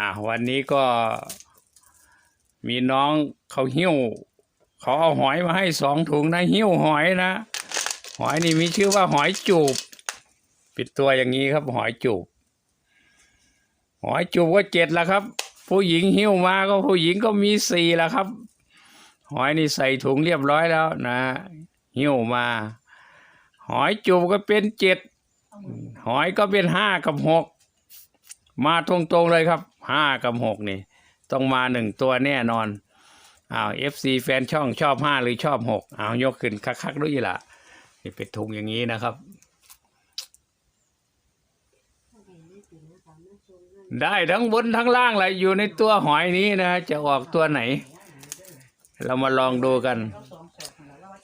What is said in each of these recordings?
อะวันนี้ก็มีน้องเขาหิ้วเขาเอาหอยมาให้สองถุงนะหิ้วหอยนะ หอยนี่มีชื่อว่าหอยจูบ ปิดตัวอย่างนี้ครับ หอยจูบ หอยจูบก็เจ็ดแล้วครับ ผู้หญิงหิ้วมาก็ผู้หญิงก็มีสี่แล้วครับ หอยนี่ใส่ถุงเรียบร้อยแล้วนะหิ้วมา หอยจูบก็เป็นเจ็ดหอยก็เป็นห้ากับหก มาตรงๆเลยครับห้ากับหกนี่ ต้องมาหนึ่งตัวแน่นอนอ้าว FC แฟนช่องชอบห้าหรือชอบหกอ้าวยกขึ้นคักๆด้วยล่ะนี่เป็นถุงอย่างนี้นะครับ ได้ทั้งบนทั้งล่างเลยอยู่ในตัวหอยนี้นะ จะออกตัวไหน เรามาลองดูกัน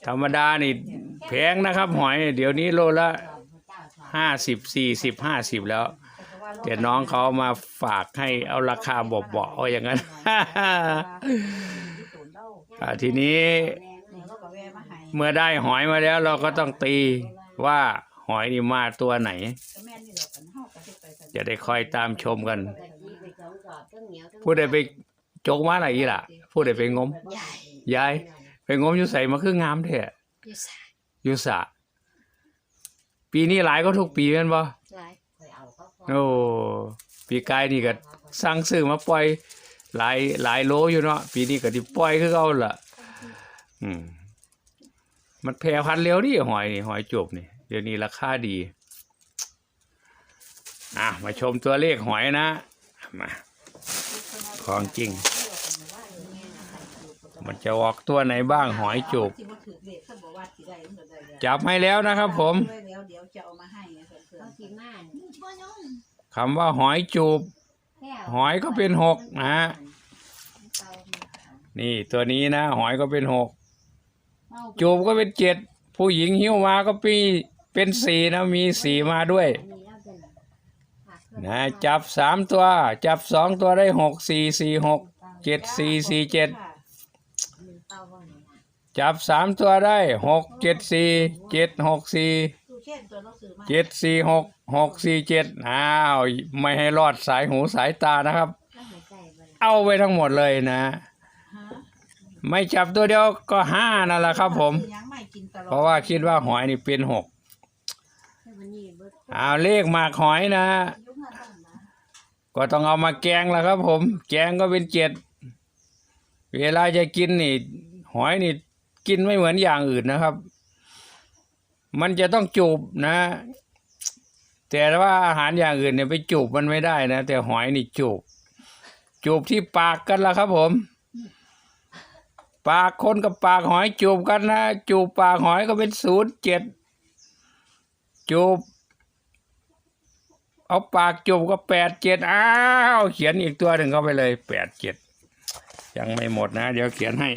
ธรรมดานี่แพงนะครับ หอย เดี๋ยวนี้โลละห้าสิบสี่สิบห้าสิบแล้ว แต่น้องเขามาฝากให้เอาราคาเบาๆเอาอย่างนั้น อ่าทีนี้ เมื่อได้หอยมาแล้วเราก็ต้องตีว่าหอยนี่มาตัวไหน จะได้คอยตามชมกัน ผู้ใดไปจกมาอะไรอีล่ะ ผู้ใดไปงมยายไปงมอยู่ใส่มาคืองามแท้อยู่สายอยู่สระปีนี้หลายก็ทุกปีแม่นบ่หลาย โอ้ปีกายนี่ก็สั่งซื้อมาปล่อย หลายหลายโลอยู่เนาะปีนี้ก็สิปล่อยคือเก่าล่ะ อืม มันแพร่พันเร็วดิหอยนี่หอยจบนี่เดี๋ยวนี้ราคาดีอะมาชมตัวเลขหอยนะ มาของจริง มันจะออกตัวไหนบ้างหอยจูบจับให้แล้วนะครับผมเดี๋ยวจะเอามาให้ เพื่อนเขาสิมาคำว่าหอยจูบ แก้วหอยก็เป็นหกนะฮะ นี่ตัวนี้นะ หอยก็เป็นหกจูบก็เป็นเจ็ดผู้หญิงหิ้วมาก็ปีเป็นสี่นะมีสี่มาด้วยนะจับสามตัว จับสองตัวได้หกสี่สี่หกเจ็ดสี่สี่เจ็ดจับสามตัวได้หกเจ็ดสี่เจ็ดหกสี่ตู้ เช่นตัวหนังสือมาเจ็ดสี่หกหกสี่เจ็ดอ้าว ไม่ให้รอดสายหูสายตานะครับ เอาไว้ทั้งหมดเลยนะฮะไม่จับตัวเดียวก็ห้านั่นแหละครับผมยังไม่กินตลอดเพราะว่าคิดว่าหอยนี่เป็นหกเอาเลขหมากหอยนะยุ่งอะไรนะ ก็ต้องเอามาแกงแล้วครับผม แกงก็เป็นเจ็ดเวลาจะกินนี่ หอยนี่กินไม่เหมือนอย่างอื่นนะครับ มันจะต้องจูบนะ แต่ว่าอาหารอย่างอื่นเนี่ยไปจูบมันไม่ได้นะ แต่หอยนี่จูบ จูบที่ปากกันละครับผม ปากคนกับปากหอยจูบกันนะจูบปากหอยก็เป็นศูนย์เจ็ดจูบ เอาปากจูบก็แปดเจ็ดอ้าว เขียนอีกตัวหนึ่งเข้าไปเลยแปดเจ็ดยังไม่หมดนะ เดี๋ยวเขียนให้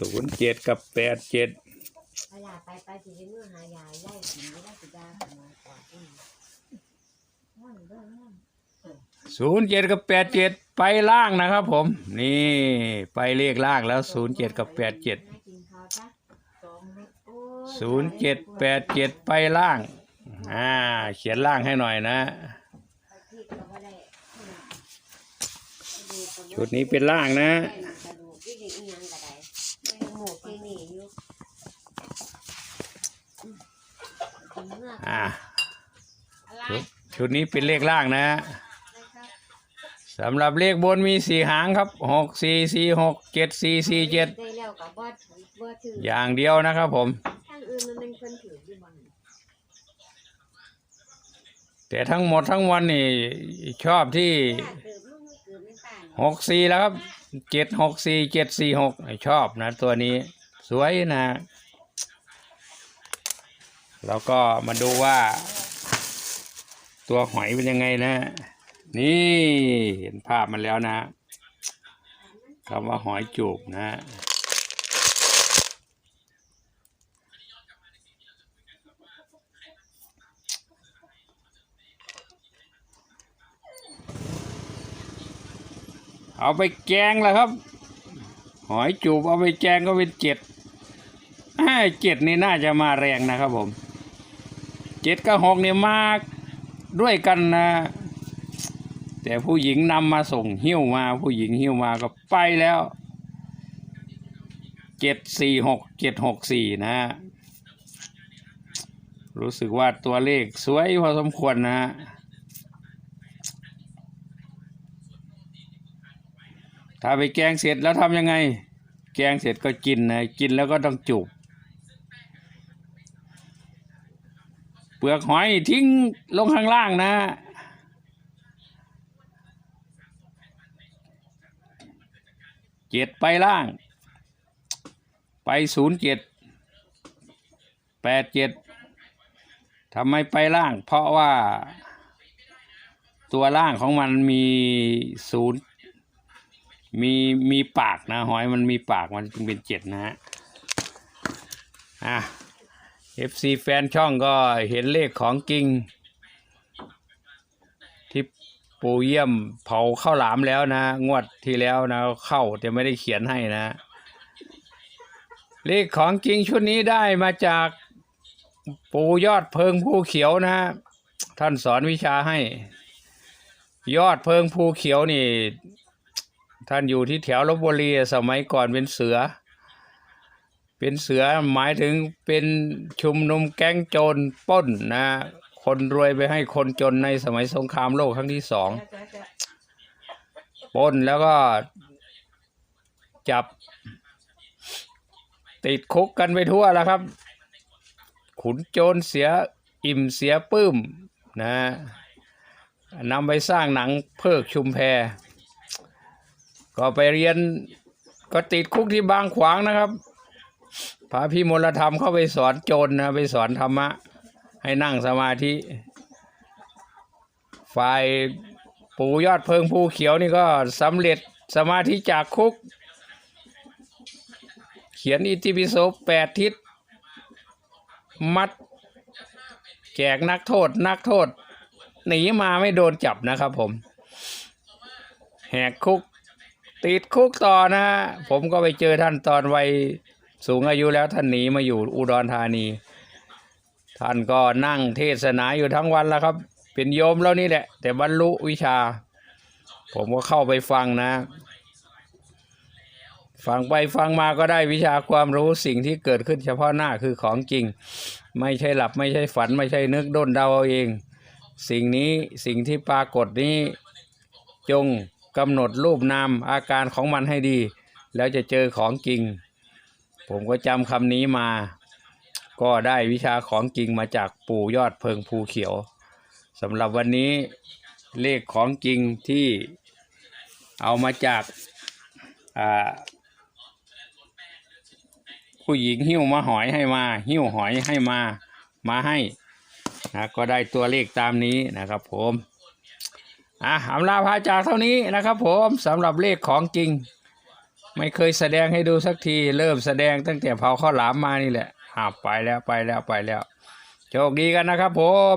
ศูนย์เจ็ดกับแปดเจ็ดเวลาไปไปสิเมื่อหายายไล่ผีไล่สิดาขโมยกว่าอืมนั่นเด้อนั่นศูนย์เจ็ดกับแปดเจ็ดไปล่างนะครับผม นี่ไปเลขล่างแล้วศูนย์เจ็ดกับแปดเจ็ดให้กินข้าวจ้ะสองเม็ดโอ้ยศูนย์เจ็ดแปดเจ็ดไปล่าง อ่า เขียนล่างให้หน่อยนะพี่ก็บ่ได้อืมดูก็บ่ชุดนี้เป็นล่างนะ ได้กระดูกอีกอีกอย่างก็ ได้ไม่หมูที่นี่อยู่อืมกินเมื่ออ่าอะไรชุดชุดนี้เป็นเลขล่างนะนะครับสำหรับเลขบนมีสี่หางครับหกสี่สี่หกเจ็ดสี่สี่เจ็ดได้แล้วก็บ่ถือบ่ถืออย่างเดียวนะครับผมทางอื่นมันเป็นคนถืออยู่บ่นี่แต่ทั้งหมดทั้งวันนี่ชอบที่เกิดลูกไม่เกิดไม่ตายหกสี่แล้วครับ เจ็ดหกสี่เจ็ดสี่หกชอบนะ ตัวนี้สวยนะ แล้วก็มาดูว่า ตัวหอยเป็นยังไงนะ นี่เห็นภาพมันแล้วนะคำว่าหอยจูบนะ เอาไปแกงแล้วครับ หอยจูบเอาไปแกงก็เป็นเจ็ดเจ็ดนี่น่าจะมาแรงนะครับผมเจ็ดกับหกเนี่ยมากด้วยกันนะแต่ผู้หญิงนำมาส่งหิ้วมาผู้หญิงหิ้วมาก็ไปแล้วเจ็ดสี่หกเจ็ดหกสี่นะรู้สึกว่าตัวเลขสวยพอสมควรนะฮะ ถ้าไปแกงเสร็จแล้วทำยังไง แกงเสร็จก็กินนะกินแล้วก็ต้องจุบเปลือกหอยทิ้งลงข้างล่างนะ เจ็ดไปล่าง ไปศูนย์เจ็ดแปดเจ็ดทำไมไปล่าง เพราะว่าตัวล่างของมันมีศูนย์ มีมีปากนะหอยมันมีปากมันจึงเป็นเจ็ดนะฮะอะ FC แฟนช่องก็เห็นเลขของจริงที่ปูเยี่ยมเผาข้าวหลามแล้วนะ งวดที่แล้วนะเข้าแต่ไม่ได้เขียนให้นะ เลขของจริงชุดนี้ได้มาจากปูยอดเพิงภูเขียวนะท่านสอนวิชาให้ ยอดเพิงภูเขียวนี่ ท่านอยู่ที่แถวลบบุรีสมัยก่อนเป็นเสือ เป็นเสือหมายถึงเป็นชุมนุมแก๊งโจรป้นนะคนรวยไปให้คนจนในสมัยสงครามโลกครั้งที่สองป้นแล้วก็จับ ติดคุกกันไปทั่วแล้วครับ ขุนโจรเสียอิ่มเสียปื้มนะนำไปสร้างหนังเพิกชุมแพ ก็ไปเรียนก็ติดคุกที่บางขวางนะครับพระพี่มลธรรมเข้าไปสอนโจรนะไปสอนธรรมะ ให้นั่งสมาธิ ฝ่ายปู่ยอดเพิงภูเขียวนี่ก็สำเร็จสมาธิจากคุก เขียนอิติปิโสแปดทิศ มัดแจกนักโทษ นักโทษหนีมาไม่โดนจับนะครับผม แหกคุก ติดคุกต่อนะฮะผมก็ไปเจอท่านตอนวัยสูงอายุแล้วท่านหนีมาอยู่อุดรธานี ท่านก็นั่งเทศนาอยู่ทั้งวันแล้วครับ เป็นโยมแล้วนี่แหละ แต่บรรลุวิชา ผมก็เข้าไปฟังนะ ฟังไปฟังมาก็ได้วิชาความรู้สิ่งที่เกิดขึ้นเฉพาะหน้าคือของจริง ไม่ใช่หลับไม่ใช่ฝัน ไม่ใช่นึกด้นเดาเอาเอง สิ่งนี้สิ่งที่ปรากฏนี้จง กำหนดรูปนามอาการของมันให้ดี แล้วจะเจอของจริง ผมก็จำคำนี้มา ก็ได้วิชาของจริงมาจากปู่ยอดเพิงภูเขียวสำหรับวันนี้เลขของจริงที่เอามาจากผู้หญิงหิ้วมาหอยให้มา หิ้วหอยให้มามาให้นะก็ได้ตัวเลขตามนี้นะครับผม อะอำลาพาจากเท่านี้นะครับ ผมสำหรับเลขของจริง ไม่เคยแสดงให้ดูสักที เริ่มแสดงตั้งแต่เผาข้าวหลามมานี่แหละอ่าไปแล้วไปแล้วไปแล้ว โชคดีกันนะครับผม